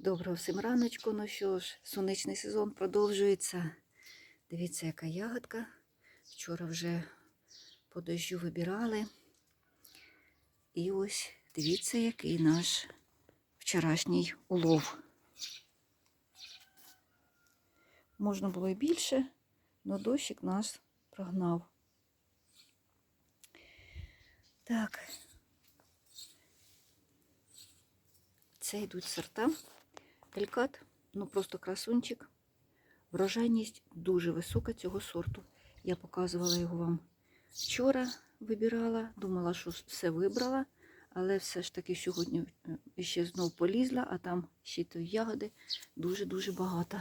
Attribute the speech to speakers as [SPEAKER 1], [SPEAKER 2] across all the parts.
[SPEAKER 1] Доброго всім раночку. Ну що ж, сонячний сезон продовжується. Дивіться, яка ягодка. Вчора вже по дощу вибирали. І ось дивіться, який наш вчорашній улов. Можна було і більше, але дощик нас прогнав. Так. Це йдуть сорта. Елькат, ну просто красунчик. Врожайність дуже висока цього сорту. Я показувала його вам вчора, вибирала, думала, що все вибрала, але все ж таки сьогодні е, ще знов полізла, а там ще тої ягоди дуже-дуже багато.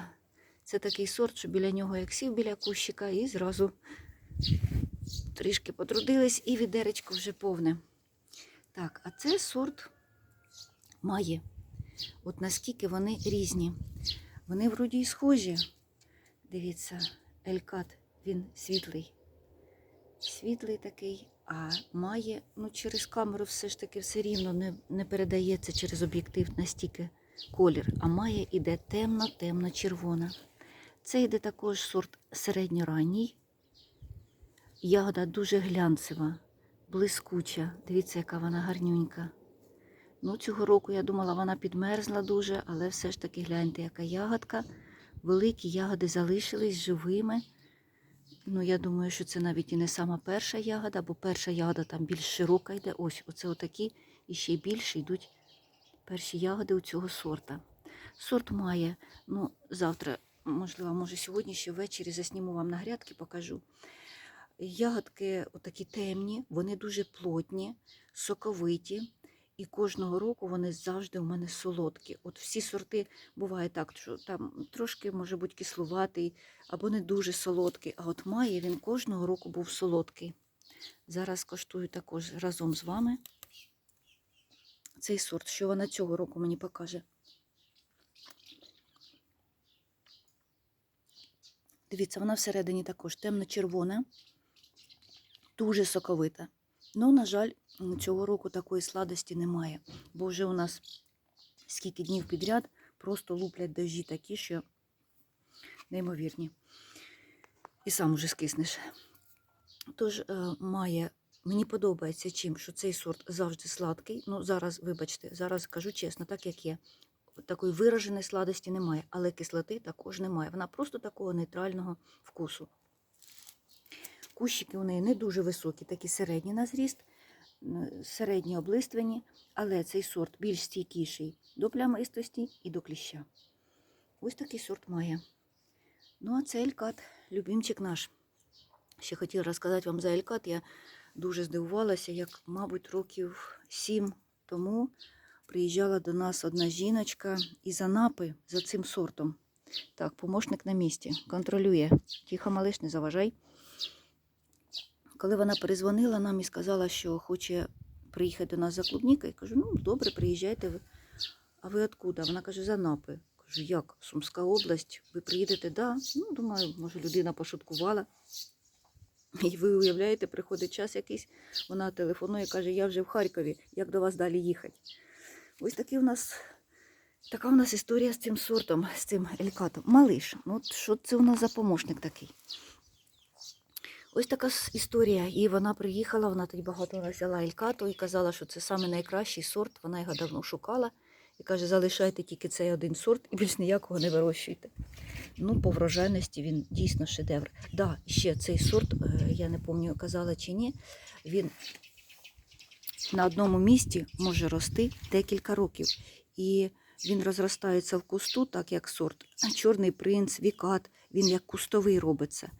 [SPEAKER 1] Це такий сорт, що біля нього як сів біля кущика, і зразу трішки потрудились, і відеречко вже повне. Так, а це сорт має. От наскільки вони різні. Вони вроді й схожі. Дивіться, елькат, він світлий. Світлий такий, а має, ну, через камеру все ж таки все рівно не, не передається через об'єктив настільки колір, а має іде темно-темно-червона. Це йде також сорт середньоранній. Ягода дуже глянцева, блискуча. Дивіться, яка вона гарнюнька. Ну, цього року я думала, вона підмерзла дуже, але все ж таки гляньте, яка ягодка. Великі ягоди залишились живими. Ну, я думаю, що це навіть і не сама перша ягода, бо перша ягода там більш широка йде. Ось, оце отакі і ще більше йдуть перші ягоди у цього сорта. Сорт має, ну, завтра, можливо, може сьогодні ще ввечері засніму вам на грядки, покажу. Ягодки отакі темні, вони дуже плотні, соковиті. І кожного року вони завжди у мене солодкі. От всі сорти буває так, що там трошки може бути кислуватий або не дуже солодкий. А от має він кожного року був солодкий. Зараз коштую також разом з вами цей сорт, що вона цього року мені покаже. Дивіться, вона всередині також темно-червона, дуже соковита. Ну, на жаль, цього року такої сладості немає, бо вже у нас скільки днів підряд просто луплять дожі такі, що неймовірні. І сам уже скиснеш. Тож е, має, мені подобається чим, що цей сорт завжди сладкий. Ну, зараз, вибачте, зараз кажу чесно, так як є. Такої вираженої сладості немає, але кислоти також немає. Вона просто такого нейтрального вкусу. Кущики у неї не дуже високі, такі середні на зріст, середні облиствені, але цей сорт більш стійкіший до плямистості і до кліща. Ось такий сорт має. Ну, а це елькат, любимчик наш. Ще хотіла розказати вам за елькат. Я дуже здивувалася, як, мабуть, років сім тому приїжджала до нас одна жіночка із Анапи за цим сортом. Так, помощник на місці, контролює. Тихо, малиш, не заважай. Коли вона перезвонила нам і сказала, що хоче приїхати до нас за клубнікою, я кажу, ну добре, приїжджайте. ви. А ви откуда? Вона каже, з Анапи. Кажу, як? Сумська область, ви приїдете? Да. Ну, думаю, може, людина пошуткувала. І ви уявляєте, приходить час якийсь, вона телефонує і каже, я вже в Харкові, як до вас далі їхати. Ось такий у нас, така у нас історія з цим сортом, з цим елькатом. Малиш, ну от що це у нас за помощник такий? Ось така історія. І вона приїхала, вона тоді багато взяла елькату і казала, що це саме найкращий сорт. Вона його давно шукала. І каже, залишайте тільки цей один сорт і більш ніякого не вирощуйте. Ну, по врожайності він дійсно шедевр. Да, ще цей сорт, е, я не пам'ятаю, казала чи ні, він на одному місці може рости декілька років. І він розростається в кусту, так як сорт. Чорний принц, вікат, він як кустовий робиться.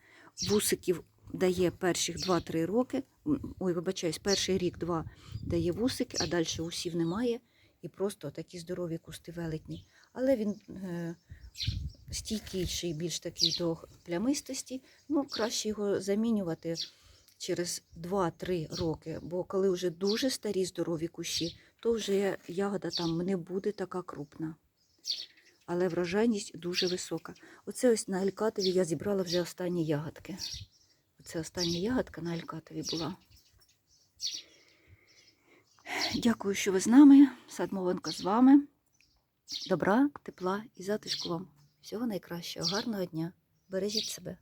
[SPEAKER 1] Вусиків дає перших 2-3 роки. Ой, вибачаюсь, перший рік-два дає вусики, а далі усів немає. І просто такі здорові кусти велетні. Але він е, стійкіший, більш такий до плямистості. Ну, краще його замінювати через 2-3 роки. Бо коли вже дуже старі здорові кущі, то вже ягода там не буде така крупна. Але врожайність дуже висока. Оце ось на Елькатові я зібрала вже останні ягодки. Оце остання ягодка на Алькатові була. Дякую, що ви з нами. Садмовенко з вами. Добра, тепла і затишку вам. Всього найкращого, гарного дня. Бережіть себе.